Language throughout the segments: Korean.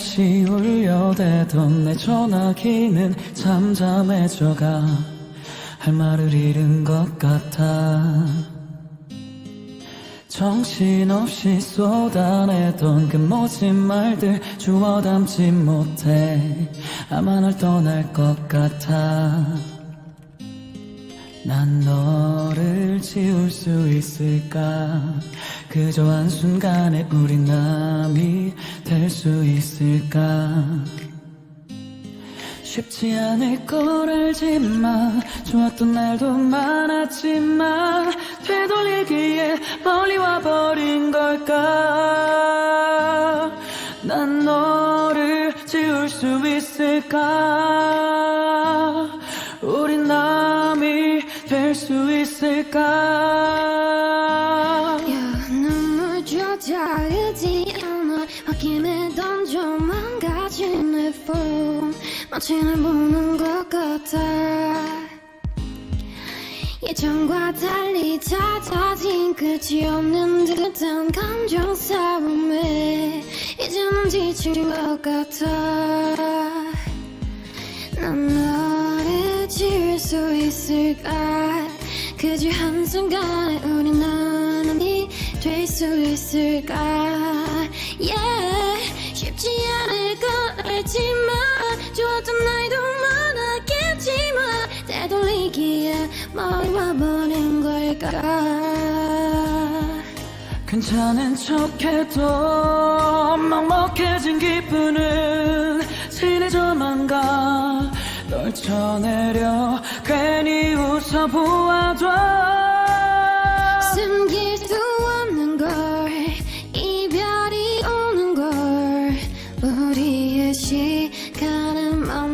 없이 울려대던 내 전화기는 잠잠해져가. 할 말을 잃은 것 같아. 정신없이 쏟아내던 그 모진 말들 주워 담지 못해. 아마 널 떠날 것 같아. 난 너를 지울 수 있을까 그저 한순간에 우린 남이 될 수 있을까? 쉽지 않을 걸 알지만 좋았던 날도 많았지만 되돌리기에 멀리 와버린 걸까? 난 너를 지울 수 있을까? 우린 남이 될 수 있을까? 야, 눈물조차 흐지 않아. 홧김에 던져 망가진 내폰 마치 날 보는 것 같아. 예전과 달리 잦아진 끝이 없는 듯한 감정 싸움에 이제는 지친 것 같아. 난 너를 지울 수 있을까? 그저 한순간에 우리 될 수 있을까? Yeah. 쉽지 않을 걸 알지만 좋았던 날도 많았겠지만 되돌리기에 멀리 와버린 걸까? 괜찮은 척해도 먹먹해진 기분은 진해져만 가. 널 쳐내려 괜히 웃어보아도 숨길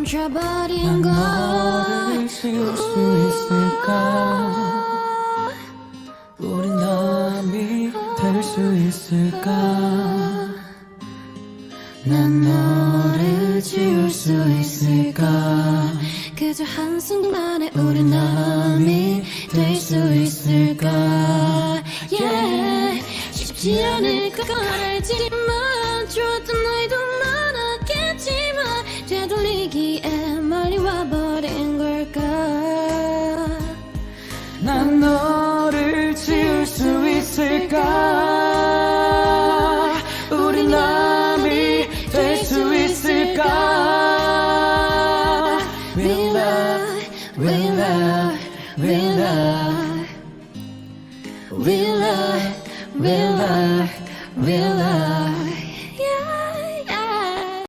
멈춰버린 난걸 너를 지울 수 있을까? 우린 남이 될 수 있을까? 난 너를 지울 수 있을까? 그저 한순간에 우리 남이 될 수 있을까? yeah. 쉽지 않을 것 Will love, will love, will love, will love, will love.